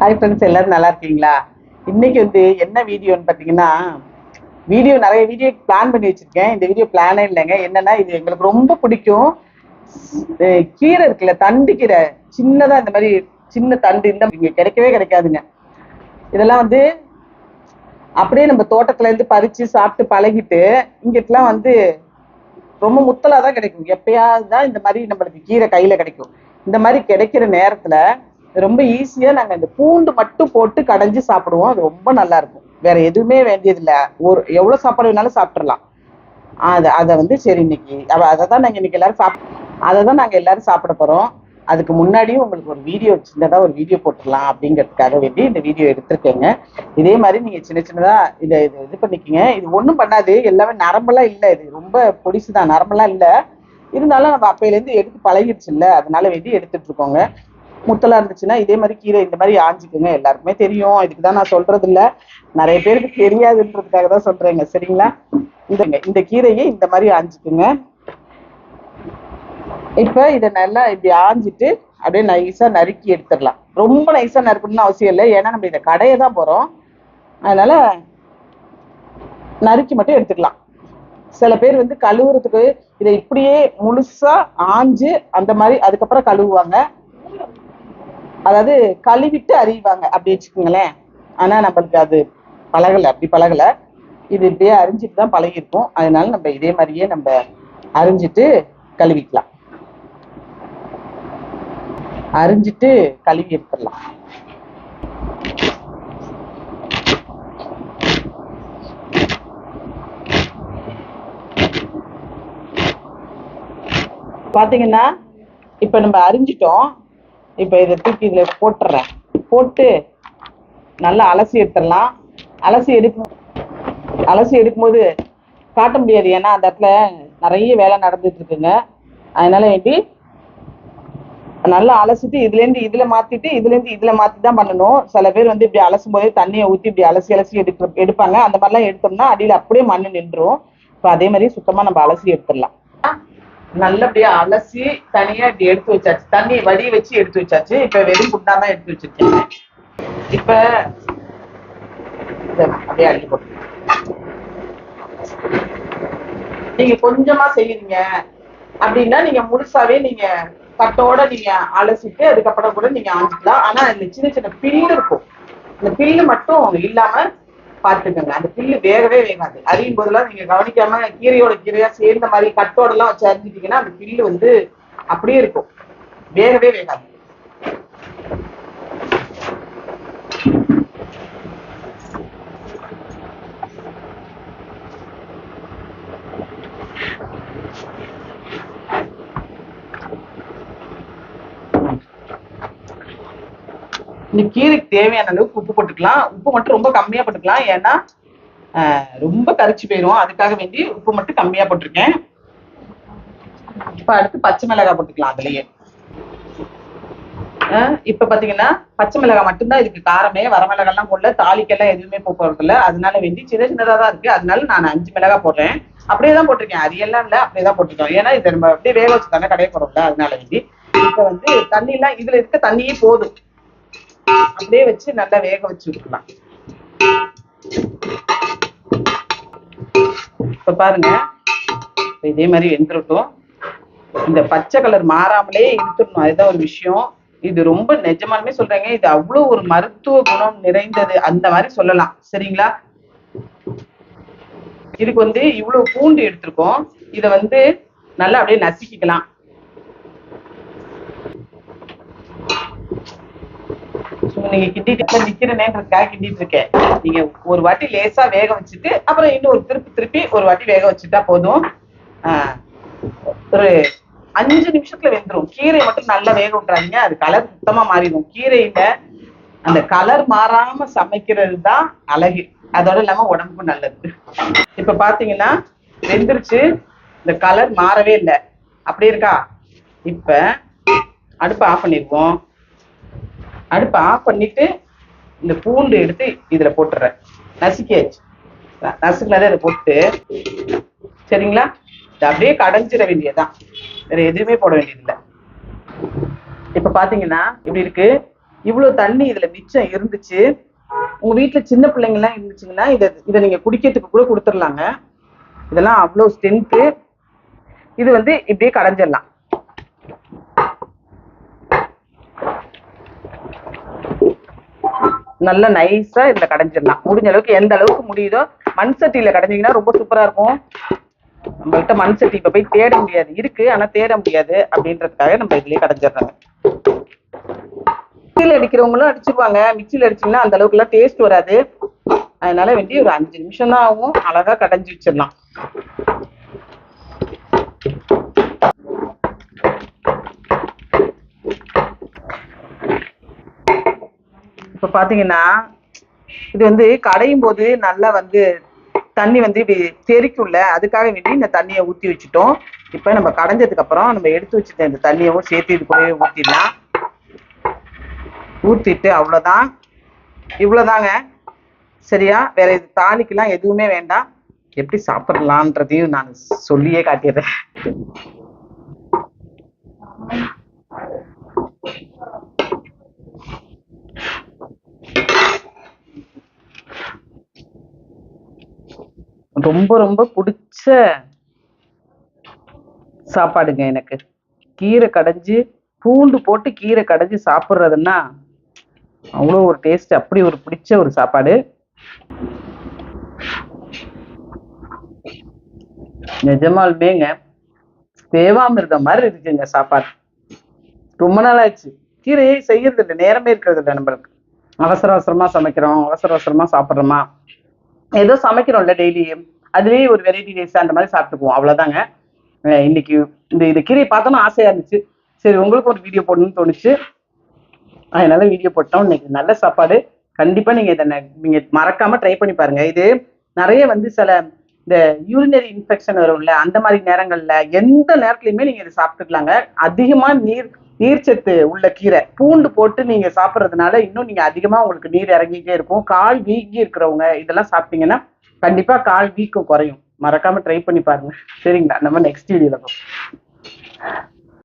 Hi friends எல்லாரும் நல்லா இருக்கீங்களா? இன்னைக்கு வந்து என்ன வீடியோன்னு பார்த்தீங்கன்னா வீடியோ நிறைய வீடியோ பிளான் பண்ணி வச்சிருக்கேன். இந்த வீடியோ பிளானே இல்லைங்க. என்னன்னா இது எங்களுக்கு ரொம்ப பிடிக்கும். கீரை இருக்குல்ல தண்டு கீரை. சின்னதா இந்த மாதிரி சின்ன தண்டு இந்த இங்க கிடைக்கவே கிடைக்காதுங்க. இதெல்லாம் வந்து அப்படியே நம்ம தோட்டத்துல இருந்து பறிச்சு சாப்பிட்டு பழகிட்டு இங்கிட்டலாம் வந்து ரொம்ப முத்தலாக தான் கிடைக்கும். எப்பயாவது தான் இந்த மாதிரி நம்மளுக்கு கீரை கையில கிடைக்கும். இந்த மாதிரி கிடைக்கிற நேரத்துல ரொம்ப ஈஸியா நாங்க இந்த பூண்டு மட்டும் போட்டு கடைஞ்சு சாப்பிடுவோம். அது ரொம்ப நல்லா இருக்கும். வேற எதுவுமே வேண்டியதில்லை. ஒரு எவ்வளவு சாப்பாடு வேணாலும் சாப்பிட்றலாம் அது அதை வந்து சரி இன்னைக்கு அதை தான் நாங்கள் இன்னைக்கு எல்லாரும் சாப்பிட அதை தான் நாங்கள் எல்லாரும் சாப்பிட போறோம். அதுக்கு முன்னாடியும் உங்களுக்கு ஒரு வீடியோ சின்னதாக ஒரு வீடியோ போட்டுடலாம் அப்படிங்கிறதுக்காக வேண்டி இந்த வீடியோ எடுத்திருக்கேங்க. இதே மாதிரி நீங்கள் சின்ன சின்னதாக இதை இது இது பண்ணிக்கங்க. இது ஒன்றும் பண்ணாது. எல்லாமே நரம்பெல்லாம் இல்லை. இது ரொம்ப பொடிசு தான் நரம்பெல்லாம் இல்லை. இருந்தாலும் நம்ம அப்பையிலேருந்து எடுத்து பழகிடுச்சு இல்லை அதனால வேண்டி எடுத்துட்டு இருக்கோங்க. முத்தலா இருந்துச்சுன்னா இதே மாதிரி கீரை இந்த மாதிரி ஆஞ்சிக்குங்க. எல்லாருக்குமே தெரியும். இதுக்கு தான் நான் சொல்றது இல்ல நிறைய பேருக்கு தெரியாதுன்றதுக்காக தான் சொல்றேங்க. சரிங்களா? இந்த இந்த கீரையை இந்த மாதிரி ஆஞ்சிக்குங்க. இப்ப இதை நல்லா இப்படி ஆஞ்சிட்டு அப்படியே நைஸா நறுக்கி எடுத்துடலாம். ரொம்ப நைஸா நறுக்கணும்னு அவசியம் இல்லை. ஏன்னா நம்ம இதை கடையை தான் போறோம். அதனால நறுக்கி மட்டும் எடுத்துக்கலாம். சில பேர் வந்து கழுவுறதுக்கு இதை இப்படியே முழுசா ஆஞ்சு அந்த மாதிரி அதுக்கப்புறம் கழுவுவாங்க. அதாவது கழுவிட்டு அறிவாங்க அப்படி வச்சுக்கோங்களேன். ஆனா நம்மளுக்கு அது பழகலை. அப்படி பழகலை. இது இப்படியே அறிஞ்சிட்டு தான் பழகிருக்கும் அதனால நம்ம இதே மாதிரியே நம்ம அரிஞ்சிட்டு கழுவிக்கலாம். அரிஞ்சிட்டு கழுவி எடுத்துடலாம். பாத்தீங்கன்னா இப்ப நம்ம அரிஞ்சிட்டோம். இப்ப இதை தூக்கி இதுல போட்டுறேன். போட்டு நல்லா அலசி எடுத்துடலாம். அலசி எடுக்கும் அலசி எடுக்கும்போது காட்ட முடியாது. ஏன்னா அந்த இடத்துல நிறைய வேலை நடந்துட்டு இருக்குங்க. அதனால வேண்டி நல்லா அலசிட்டு இதுல இருந்து இதுல மாத்திட்டு இதுல இருந்து இதுல தான் பண்ணணும். சில பேர் வந்து இப்படி அலசும் போதே தண்ணியை ஊத்தி இப்படி அலசி அலசி எடுக்க எடுப்பாங்க. அந்த மாதிரிலாம் எடுத்தோம்னா அடியில அப்படியே மண்ணு நின்றும் இப்போ அதே மாதிரி சுத்தமா நம்ம அலசி எடுத்துடலாம். நல்லபடியா அலசி தனியா இப்படி எடுத்து வச்சாச்சு. தண்ணி வடி வச்சு எடுத்து வச்சாச்சு. இப்ப வெறும் குண்டா தான் எடுத்து வச்சிருக்கேன். இப்ப அப்படியே அள்ளி போட்டு நீங்க கொஞ்சமா செய்யறீங்க அப்படின்னா நீங்க முழுசாவே நீங்க கட்டோட நீங்க அலசிட்டு அதுக்கப்புறம் கூட நீங்க ஆஞ்சிக்கலாம். ஆனா இந்த சின்ன சின்ன பில்லு இருக்கும். இந்த பில்லு மட்டும் இல்லாம பாத்துக்கோங்க. அந்த பில்லு வேகவே வேகாது. அறியும் போதெல்லாம் நீங்க கவனிக்காம கீரையோட கீரையா சேர்ந்த மாதிரி கட்டோட எல்லாம் வச்சு அறிஞ்சிட்டீங்கன்னா அந்த பில்லு வந்து அப்படியே இருக்கும். வேகவே வேகாது. இந்த கீரைக்கு தேவையான அளவுக்கு உப்பு போட்டுக்கலாம். உப்பு மட்டும் ரொம்ப கம்மியா போட்டுக்கலாம். ஏன்னா ஆஹ், ரொம்ப கரைச்சு போயிடும் அதுக்காக வேண்டி உப்பு மட்டும் கம்மியா போட்டிருக்கேன். இப்ப அடுத்து பச்சை மிளகாய் போட்டுக்கலாம் அதுலயே. ஆஹ், இப்ப பாத்தீங்கன்னா பச்சை மிளகாய் மட்டும்தான் இதுக்கு காரமே. வரமிளகாய்லாம் போடல. தாலிக்கெல்லாம் எதுவுமே போறது இல்ல. அதனால வேண்டி சின்ன சின்னதா தான் இருக்கு. அதனால நான் அஞ்சு மிளகாய் போடுறேன். அப்படியே தான் போட்டிருக்கேன். அரியெல்லாம் இல்ல. அப்படியே தான் போட்டிருக்கோம். ஏன்னா இதை நம்ம அப்படியே வேக வச்சு தானே கடையை போறோம்ல. அதனால வேண்டி இப்ப வந்து தண்ணி எல்லாம் இதுல இருக்க தண்ணியே போதும். அப்படியே வச்சு நல்லா வேக வச்சு விட்டுக்கலாம் இப்ப பாருங்க. இதே மாதிரி வெந்துருட்டும். இந்த பச்சை கலர் மாறாமலே இருந்துடணும். அதுதான் ஒரு விஷயம். இது ரொம்ப நிஜமாலுமே சொல்றேங்க. இது அவ்வளவு ஒரு மருத்துவ குணம் நிறைந்தது. அந்த மாதிரி சொல்லலாம். சரிங்களா? இதுக்கு வந்து இவ்வளவு பூண்டு எடுத்திருக்கோம். இத வந்து நல்லா அப்படியே நசுக்கிக்கலாம். நீங்க கிண்டிட்டு நிக்கிறேனேன்றதுக்காக கிண்டிட்டு இருக்கேன். நீங்க ஒரு வாட்டி லேசா வேக வச்சுட்டு அப்புறம் இன்னும் ஒரு திருப்பி திருப்பி ஒரு வாட்டி வேக வச்சுட்டா போதும். ஆஹ் ஒரு அஞ்சு நிமிஷத்துல வெந்துரும். கீரை மட்டும் நல்லா வேக விட்டுறாதீங்க. அது கலர் சுத்தமா மாறிடும். கீரையில அந்த கலர் மாறாம சமைக்கிறது தான் அழகு. அதோட இல்லாம உடம்புக்கும் நல்லது. இப்ப பாத்தீங்கன்னா வெந்துருச்சு. இந்த கலர் மாறவே இல்லை. அப்படி இருக்கா? இப்ப அடுப்பு ஆஃப் பண்ணிடுவோம். அடுப்பை ஆஃப் பண்ணிட்டு இந்த பூண்டு எடுத்து இதுல போட்டுறேன். நசுக்கியாச்சு. ந- நசுக்குனதை இதை போட்டு சரிங்களா? இது அப்படியே கடைஞ்சிட வேண்டியதுதான். வேற எதுவுமே போட வேண்டியதில்லை. இப்ப பாத்தீங்கன்னா இப்படி இருக்கு. இவ்வளோ தண்ணி இதுல மிச்சம் இருந்துச்சு. உங்க வீட்டுல சின்ன பிள்ளைங்க எல்லாம் இருந்துச்சுங்கன்னா இதை இதை நீங்க குடிக்கிறதுக்கு கூட கொடுத்துடலாங்க. இதெல்லாம் அவ்வளோ ஸ்ட்ரென்த்து இது வந்து இப்படியே கடைஞ்சிடலாம். நல்ல நைஸா இதுல கடைஞ்சிடலாம். முடிஞ்ச அளவுக்கு எந்த அளவுக்கு முடியுதோ மண் சட்டியில கடைஞ்சிங்கன்னா ரொம்ப சூப்பரா இருக்கும். நம்மள்கிட்ட மண் சட்டி இப்ப போய் தேட முடியாது. இருக்கு ஆனா தேட முடியாது அப்படின்றதுக்காக நம்ம இதுலயே கடைஞ்சிடுறாங்க மிக்சியில் அடிக்கிறவங்களும் அடிச்சிருவாங்க மிக்சியில் அடிச்சீங்கன்னா அந்த அளவுக்கு எல்லாம் டேஸ்ட் வராது. அதனால வேண்டி ஒரு அஞ்சு நிமிஷம் தான் ஆகும். அழகா கடைஞ்சி வச்சிடலாம். இப்ப பாத்தீங்கன்னா இது வந்து கடையும் போது நல்லா வந்து தண்ணி வந்து இப்படி தெரிக்கும்ல அதுக்காக வேண்டி இந்த தண்ணியை ஊத்தி வச்சுட்டோம். இப்ப நம்ம கடைஞ்சதுக்கு அப்புறம் நம்ம எடுத்து வச்சுட்ட இந்த தண்ணியவும் சேர்த்து இது கூடவே ஊத்திடலாம். ஊத்திட்டு அவ்வளவுதான். இவ்வளவுதாங்க. சரியா? வேற இது தாளிக்கெல்லாம் எதுவுமே வேண்டாம். எப்படி சாப்பிடலான்றதையும் நான் சொல்லியே காட்டிடுறேன். ரொம்ப ரொம்ப பிடிச்ச சாப்பாடுங்க எனக்கு. கீரை கடைஞ்சு பூண்டு போட்டு கீரை கடைஞ்சு சாப்பிட்றதுன்னா அவ்வளோ ஒரு டேஸ்ட் அப்படி ஒரு பிடிச்ச ஒரு சாப்பாடு. நிஜமாலுமேங்க தேவாமிர்தம் மாதிரி இருக்குங்க சாப்பாடு. ரொம்ப நாள் ஆச்சு கீரையை செய்யறது இல்லை நேரமே இருக்கிறது இல்லை நம்மளுக்கு. அவசர அவசரமா சமைக்கிறோம் அவசர அவசரமா சாப்பிட்றோமா? ஏதோ சமைக்கிறோம்ல டெய்லி அதுலயே ஒரு வெரைட்டி ரைஸ் அந்த மாதிரி சாப்பிட்டுக்குவோம். அவ்வளவுதாங்க. இன்னைக்கு இந்த இந்த கீரையை பார்த்தோன்னா ஆசையா இருந்துச்சு. சரி உங்களுக்கு ஒரு வீடியோ போடணும்னு தோணுச்சு. அதனால வீடியோ போட்டோம். இன்னைக்கு நல்ல சாப்பாடு. கண்டிப்பா நீங்க இதை ந- நீங்க மறக்காம ட்ரை பண்ணி பாருங்க. இது நிறைய வந்து சில இந்த யூரினரி இன்ஃபெக்ஷன் வரும்ல அந்த மாதிரி நேரங்கள்ல எந்த நேரத்துலயுமே நீங்க இதை சாப்பிட்டுக்கலாங்க. அதிகமா நீர் நீர்ச்சத்து உள்ள கீரை. பூண்டு போட்டு நீங்க சாப்பிட்றதுனால இன்னும் நீங்க அதிகமா உங்களுக்கு நீர் இறங்கிட்டே இருக்கும். கால் வீங்கி இருக்கிறவங்க இதெல்லாம் சாப்பிட்டீங்கன்னா கண்டிப்பா கால் வீக்கம் குறையும். மறக்காம ட்ரை பண்ணி பாருங்க. சரிங்களா? நம்ம நெக்ஸ்ட் வீடியோல பார்ப்போம்